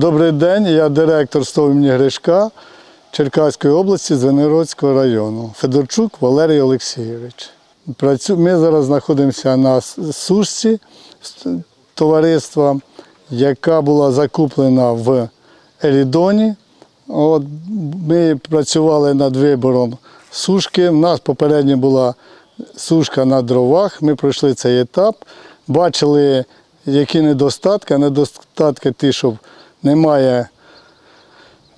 Добрий день, я директор СТОВ Гришка Черкаської області Звенигородського району. Федорчук Валерій Олексійович. Ми зараз знаходимося на сушці товариства, яка була закуплена в Елідоні. От, ми працювали над вибором сушки. У нас попередньо була сушка на дровах. Ми пройшли цей етап, бачили, які недостатки. Недостатки ті, що немає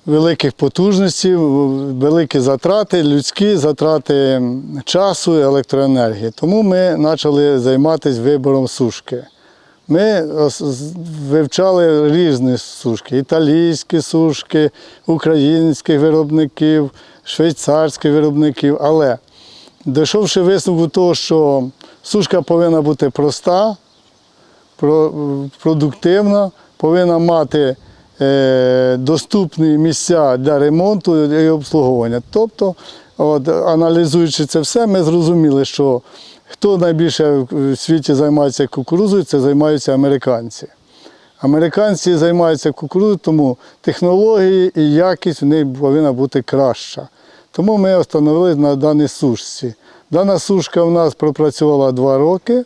великих потужностей, великі затрати, людські затрати часу і електроенергії. Тому ми почали займатися вибором сушки. Ми вивчали різні сушки: італійські сушки, українських виробників, швейцарських виробників. Але дійшовши висновку того, що сушка повинна бути проста, продуктивна, повинна мати доступні місця для ремонту і обслуговування. Тобто, от, аналізуючи це все, ми зрозуміли, що хто найбільше в світі займається кукурузою, це займаються американці. Американці займаються кукурудзою, тому технології і якість в них повинна бути краща. Тому ми встановилися на даній сушці. Дана сушка в нас пропрацювала два роки.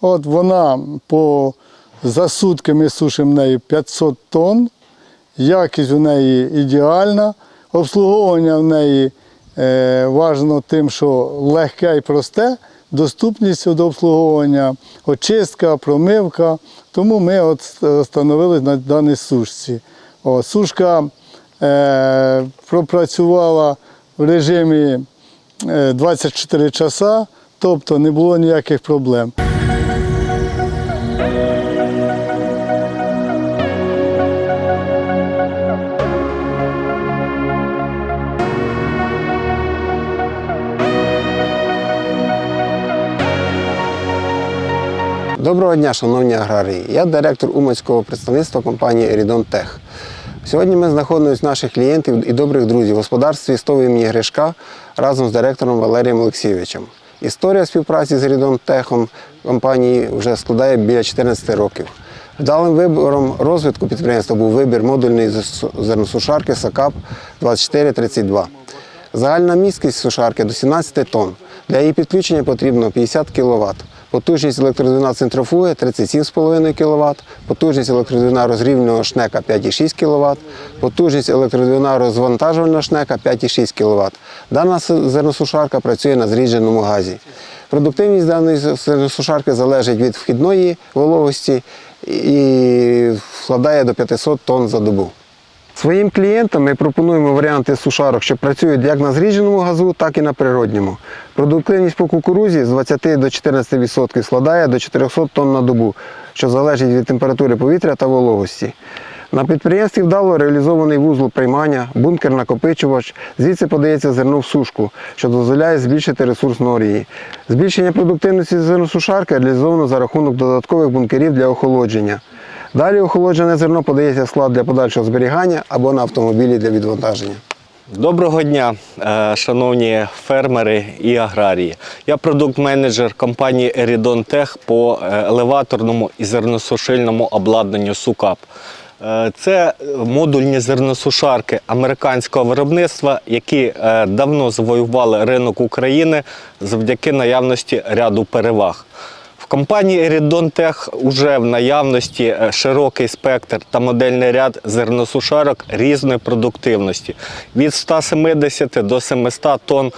От вона по за сутки ми сушимо неї 500 тонн. Якість у неї ідеальна. Обслуговування в неї е, важливо тим, що легке і просте, доступність до обслуговування, очистка, промивка. Тому ми от встановили на даній сушці. О, сушка е, пропрацювала в режимі е, 24 часа, тобто не було ніяких проблем. Доброго дня, шановні аграрії. Я директор Уманського представництва компанії Ерідон Тех. Сьогодні ми знаходимося наших клієнтів і добрих друзів в господарстві СТОВ імені Гришка разом з директором Валерієм Олексійовичем. Історія співпраці з Ерідон Техом компанії вже складає біля 14 років. Вдалим вибором розвитку підприємства був вибір модульної зерносушарки САКАП 2432. Загальна міськість сушарки до 17 тонн. Для її підключення потрібно 50 кВт. Потужність електродвина центрофуги 37,5 кВт, потужність електродвина розрівнюваного шнека 5,6 кВт, потужність електродвина розвантажувального шнека 5,6 кВт. Дана зерносушарка працює на зрідженому газі. Продуктивність даної зерносушарки залежить від вхідної вологості і складає до 500 тонн за добу. Своїм клієнтам ми пропонуємо варіанти сушарок, що працюють як на зрідженому газу, так і на природньому. Продуктивність по кукурузі з 20 до 14% складає до 400 тонн на добу, що залежить від температури повітря та вологості. На підприємстві вдало реалізований вузол приймання, бункер накопичувач. Звідси подається зерно в сушку, що дозволяє збільшити ресурс норії. Збільшення продуктивності зерносушарки реалізовано за рахунок додаткових бункерів для охолодження. Далі охолоджене зерно подається в склад для подальшого зберігання або на автомобілі для відвантаження. Доброго дня, е, шановні фермери і аграрії. Я продукт-менеджер компанії Eridon Tech по е, елеваторному і зерносушильному обладнанню СУКАП. Е, Це модульні зерносушарки американського виробництва, які давно завоювали ринок України завдяки наявності ряду переваг. В компанії Eridon Tech уже в наявності е, широкий спектр та модельний ряд зерносушарок різної продуктивності від 170 до 700 тонн е,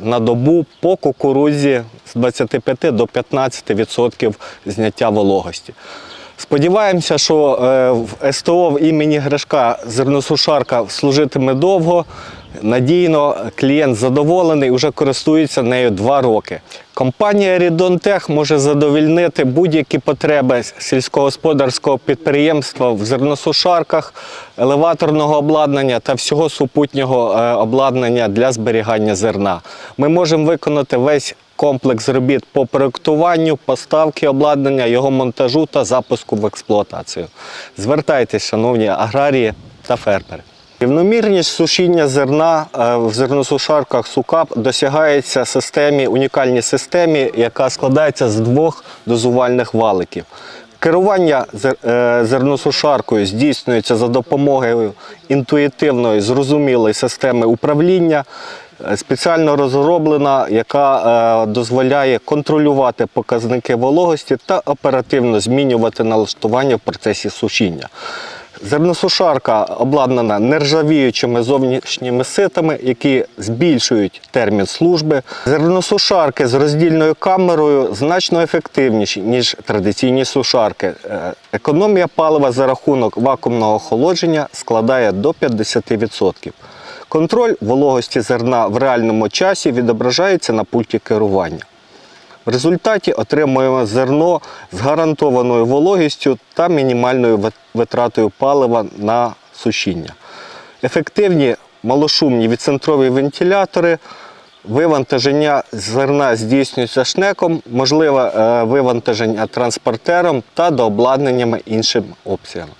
на добу по кукурудзі з 25 до 15% зняття вологості. Сподіваємося, що е, в СТО в імені Гришка зерносушарка служитиме довго, надійно, клієнт задоволений, вже користується нею два роки. Компанія Tech може задовільнити будь-які потреби сільськогосподарського підприємства в зерносушарках, елеваторного обладнання та всього супутнього е, обладнання для зберігання зерна. Ми можемо виконати весь комплекс робіт по проєктуванню, поставки обладнання, його монтажу та запуску в експлуатацію. Звертайтесь, шановні аграрії та фермери. Рівномірність сушіння зерна е, в зерносушарках СУКАП досягається системі, унікальній системі, яка складається з двох дозувальних валиків. Керування е, зерносушаркою здійснюється за допомогою інтуїтивної, зрозумілої системи управління, спеціально розроблена, яка е, дозволяє контролювати показники вологості та оперативно змінювати налаштування в процесі сушіння. Зерносушарка обладнана нержавіючими зовнішніми ситами, які збільшують термін служби. Зерносушарки з роздільною камерою значно ефективніші, ніж традиційні сушарки. Е, Економія палива за рахунок вакуумного охолодження складає до 50%. Контроль вологості зерна в реальному часі відображається на пульті керування. В результаті отримуємо зерно з гарантованою вологістю та мінімальною витратою палива на сушіння. Ефективні малошумні відцентрові вентилятори. Вивантаження зерна здійснюється шнеком, можливе вивантаження транспортером та дообладнаннями іншим обсягом.